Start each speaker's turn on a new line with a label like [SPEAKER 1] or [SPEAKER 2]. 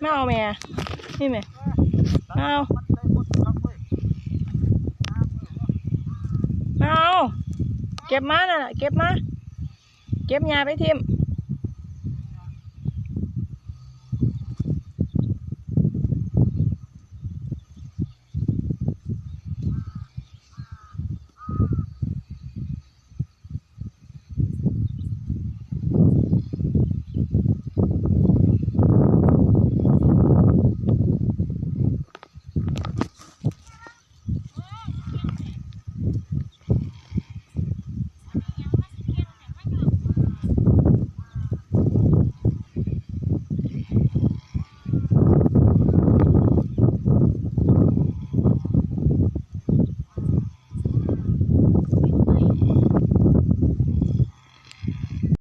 [SPEAKER 1] ไม่เอาแม่ นี่แม่ไมเอามเอาเก็บมาน่ะ เก็บมา เก็บยาไปทิม